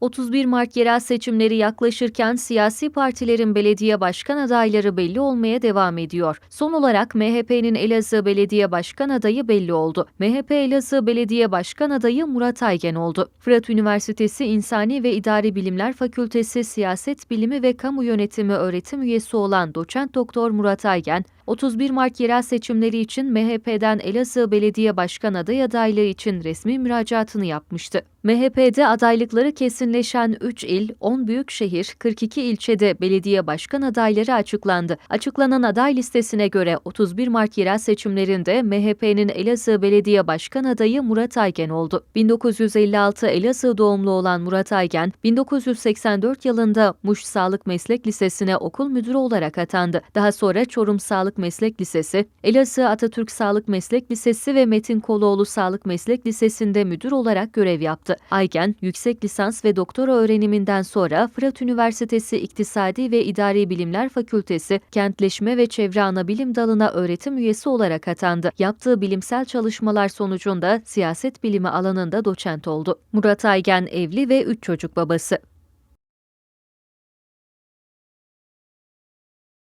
31 Mart yerel seçimleri yaklaşırken siyasi partilerin belediye başkan adayları belli olmaya devam ediyor. Son olarak MHP'nin Elazığ Belediye Başkan adayı belli oldu. MHP Elazığ Belediye Başkan adayı Murat Aygen oldu. Fırat Üniversitesi İnsani ve İdari Bilimler Fakültesi Siyaset Bilimi ve Kamu Yönetimi öğretim üyesi olan doçent doktor Murat Aygen, 31 Mart yerel seçimleri için MHP'den Elazığ Belediye Başkan aday adaylığı için resmi müracaatını yapmıştı. MHP'de adaylıkları kesinleşen 3 il, 10 büyük şehir, 42 ilçede belediye başkan adayları açıklandı. Açıklanan aday listesine göre 31 Mart yerel seçimlerinde MHP'nin Elazığ Belediye Başkan adayı Murat Aygen oldu. 1956 Elazığ doğumlu olan Murat Aygen, 1984 yılında Muş Sağlık Meslek Lisesi'ne okul müdürü olarak atandı. Daha sonra Çorum Sağlık Meslek Lisesi, Elazığ Atatürk Sağlık Meslek Lisesi ve Metin Koloğlu Sağlık Meslek Lisesi'nde müdür olarak görev yaptı. Aygen, yüksek lisans ve doktora öğreniminden sonra Fırat Üniversitesi İktisadi ve İdari Bilimler Fakültesi Kentleşme ve Çevre Anabilim Dalı'na öğretim üyesi olarak atandı. Yaptığı bilimsel çalışmalar sonucunda siyaset bilimi alanında doçent oldu. Murat Aygen evli ve 3 çocuk babası.